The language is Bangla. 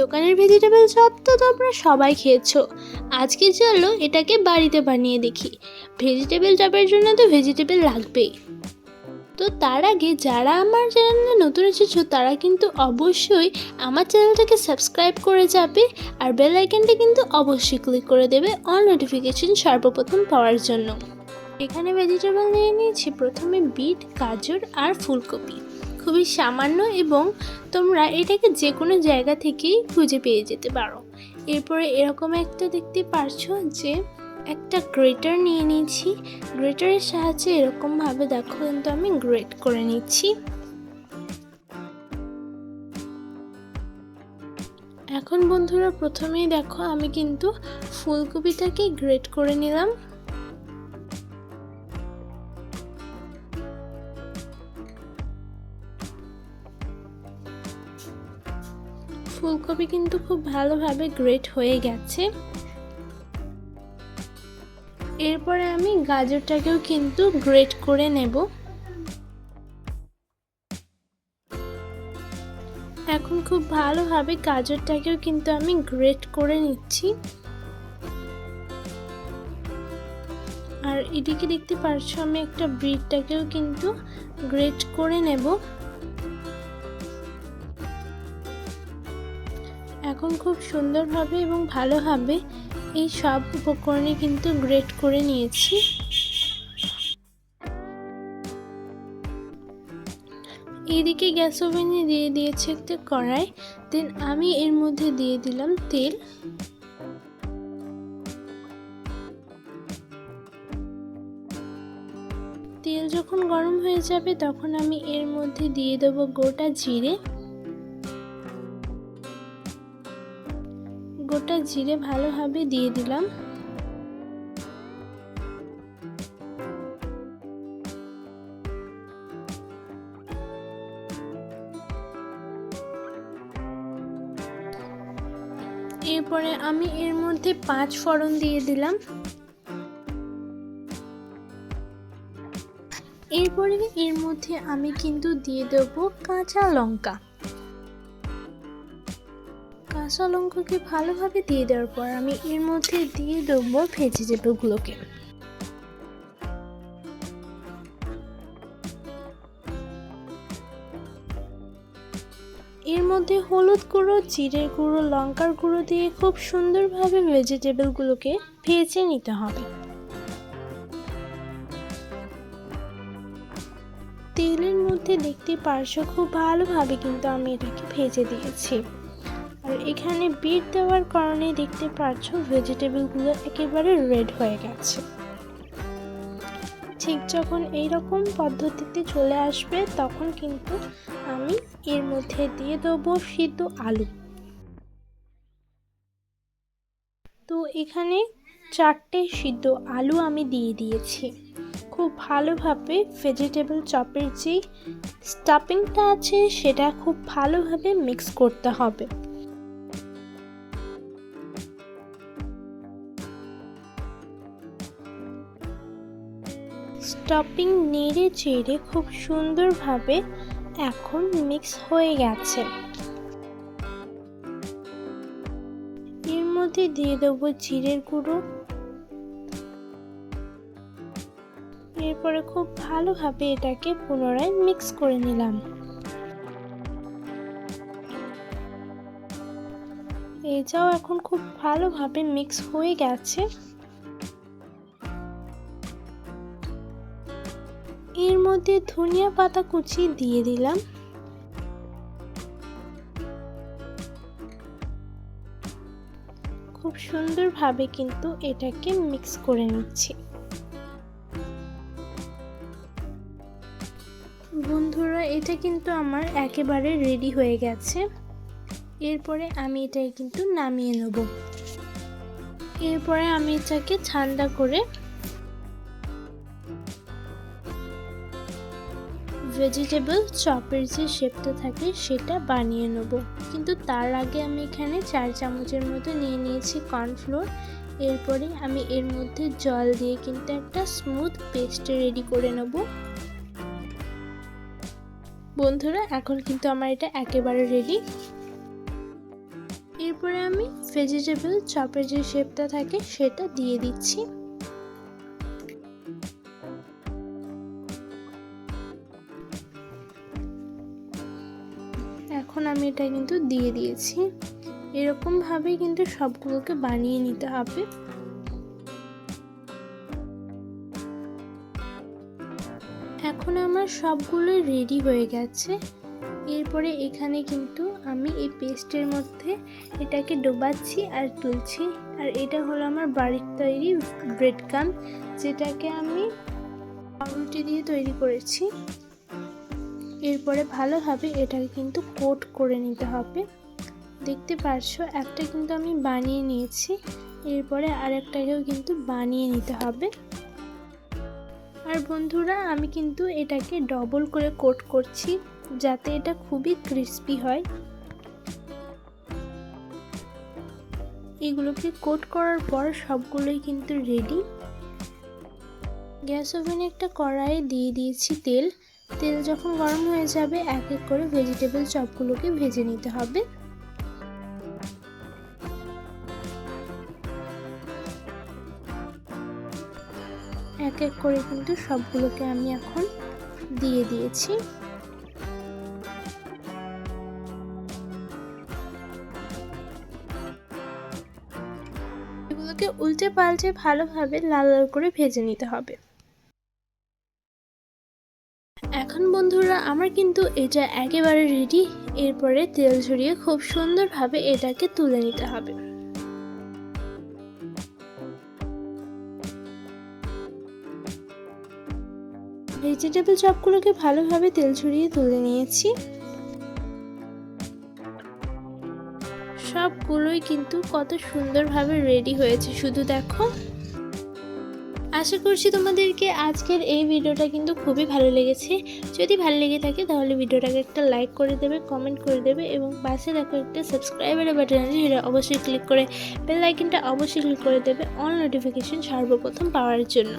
দোকানের ভেজিটেবল চপ তো তোমরা সবাই খেয়েছো। আজকে চলো এটাকে বাড়িতে বানিয়ে দেখি। ভেজিটেবল চপের জন্য তো ভেজিটেবল লাগবেই। তো তার আগে যারা আমার চ্যানেলে নতুন এসেছ, তারা কিন্তু অবশ্যই আমার চ্যানেলটাকে সাবস্ক্রাইব করে যাবে আর বেল আইকনটা কিন্তু অবশ্যই ক্লিক করে দেবে অল নোটিফিকেশন সর্বপ্রথম পাওয়ার জন্য। এখানে ভেজিটেবল নিয়ে নিয়েছি প্রথমে বিট, গাজর আর ফুলকপি। খুবই সামান্য এবং তোমরা এটাকে যে কোনো জায়গা থেকেই খুঁজে পেয়ে যেতে পারো। এরপরে এরকম একটা দেখতে পারছ যে একটা গ্রেটার নিয়ে নিয়েছি। গ্রেটারের সাহায্যে এরকমভাবে দেখো কিন্তু আমি গ্রেট করে নিচ্ছি। এখন বন্ধুরা প্রথমেই দেখো আমি কিন্তু ফুলকপিটাকে গ্রেট করে নিলাম। ফুলকপি কিন্তু খুব ভালোভাবে গ্রেট হয়ে গেছে। এরপরে আমি গাজরটাকেও কিন্তু গ্রেট করে নেব। এখন খুব ভালোভাবে গাজরটাকেও কিন্তু আমি গ্রেট করে নিচ্ছি। আর এদিকে দেখতে পারছ আমি একটা ব্রিডটাকেও কিন্তু গ্রেট করে নেব। এখন খুব সুন্দরভাবে এবং ভালোভাবে এই সব উপকরণে কিন্তু গ্রেট করে নিয়েছি। এইদিকে গ্যাস ওভেনে দিয়ে দিয়েছি একটা কড়াই। দেন আমি এর মধ্যে দিয়ে দিলাম তেল। তেল যখন গরম হয়ে যাবে তখন আমি এর মধ্যে দিয়ে দেবো গোটা জিরে। গোটা জিরে ভালোভাবে দিয়ে দিলাম। এরপরে আমি এর মধ্যে পাঁচ ফোড়ন দিয়ে দিলাম। এরপরে এর মধ্যে আমি কিন্তু দিয়ে দেবো কাঁচা লঙ্কা। কাঁচা লঙ্কাকে ভালোভাবে দিয়ে দেওয়ার পর আমি এর মধ্যে দিয়ে দেবো ভেজিটেবলগুলোকে। এর মধ্যে হলুদ গুঁড়ো, জিরের গুঁড়ো, লঙ্কার গুঁড়ো দিয়ে খুব সুন্দরভাবে ভেজিটেবলগুলোকে ভেজে নিতে হবে। তেলের মধ্যে দেখতে পারছ খুব ভালোভাবে কিন্তু আমি এটাকে ভেজে দিয়েছি। আর এখানে বিট দেওয়ার কারণে দেখতে পাচ্ছ ভেজিটেবলগুলো একেবারে রেড হয়ে গেছে। ঠিক যখন এই রকম পদ্ধতিতে চলে আসবে, তখন কিন্তু আমি এর মধ্যে দিয়ে দেবো সিদ্ধ আলু। তো এখানে চারটে সিদ্ধ আলু আমি দিয়ে দিয়েছি। খুব ভালোভাবে ভেজিটেবল চপের যে স্টাফিংটা আছে, সেটা খুব ভালোভাবে মিক্স করতে হবে। স্টপিং নেড়ে চেড়ে খুব সুন্দরভাবে এখন মিক্স হয়ে গেছে। এর মধ্যে দিয়ে দেবো জিরের গুঁড়ো। এরপরে খুব ভালোভাবে এটাকে পুনরায় মিক্স করে নিলাম। এটাও এখন খুব ভালোভাবে মিক্স হয়ে গেছে। মধ্যে ধনিয়া পাতা কুচি দিয়ে দিলাম। খুব সুন্দরভাবে কিন্তু এটাকে মিক্স করে নিচ্ছি। বন্ধুরা, এটা কিন্তু আমার একেবারে রেডি হয়ে গেছে। এরপরে আমি এটাকে কিন্তু নামিয়ে নেব। এরপরে আমি এটাকে ঠান্ডা করে ভেজিটেবল চপের যে শেপটা থাকে সেটা বানিয়ে নেব। কিন্তু তার আগে আমি এখানে চার চামচের মতো নিয়ে নিয়েছি কর্নফ্লোর এরপরে আমি এর মধ্যে জল দিয়ে কিন্তু একটা স্মুথ পেস্ট রেডি করে নেব। বন্ধুরা, এখন কিন্তু আমার এটা একেবারে রেডি এরপরে আমি ভেজিটেবল চপের যে শেপটা থাকে সেটা দিয়ে দিচ্ছি। এখন আমি এটা কিন্তু দিয়ে দিয়েছি। এরকমভাবেই কিন্তু সবগুলোকে বানিয়ে নিতে হবে। এখন আমার সবগুলো রেডি হয়ে গেছে। এরপরে এখানে কিন্তু আমি এই পেস্টের মধ্যে এটাকে ডোবাচ্ছি আর তুলছি। আর এটা হলো আমার বাড়ির তৈরি ব্রেড কাম যেটাকে আমি পাউরুটি দিয়ে তৈরি করেছি। এরপরে ভালোভাবে এটাকে কিন্তু কোট করে নিতে হবে। দেখতে পারছ, একটা কিন্তু আমি বানিয়ে নিয়েছি, এরপরে আরেকটাকেও কিন্তু বানিয়ে নিতে হবে। আর বন্ধুরা, আমি কিন্তু এটাকে ডবল করে কোট করছি, যাতে এটা খুবই ক্রিস্পি হয়। এগুলোকে কোট করার পর সবগুলোই কিন্তু রেডি গ্যাস ওভেনে একটা কড়াইয়ে দিয়ে দিয়েছি তেল। তেল যখন গরম হয়ে যাবে, এক এক করে ভেজিটেবল চপগুলোকে ভেজে নিতে হবে। এক এক করে কিন্তু সবগুলোকে আমি এখন দিয়ে দিয়েছি। এগুলোকে উল্টে পাল্টে ভালোভাবে লাল লাল করে ভেজে নিতে হবে। বন্ধুরা, আমার কিন্তু এটা একেবারে রেডি এরপরে তেল ঝরিয়ে খুব সুন্দরভাবে এটাকে তুলে নিতে হবে। ভেজিটেবল চপগুলোকে ভালোভাবে তেল ছড়িয়ে তুলে নিয়েছি। সবগুলোই কিন্তু কত সুন্দরভাবে রেডি হয়েছে। শুধু দেখো আশা করছি তোমাদেরকে আজকের এই ভিডিওটা কিন্তু খুবই ভালো লেগেছে। যদি ভালো লেগে থাকে তাহলে ভিডিওটাকে একটা লাইক করে দেবে কমেন্ট করে দেবে এবং পাশে দেখো একটা সাবস্ক্রাইবারের বাটন আছে, সেটা অবশ্যই ক্লিক করে বেল আইকনটা অবশ্যই ক্লিক করে দেবে অল নোটিফিকেশন সর্বপ্রথম পাওয়ার জন্য।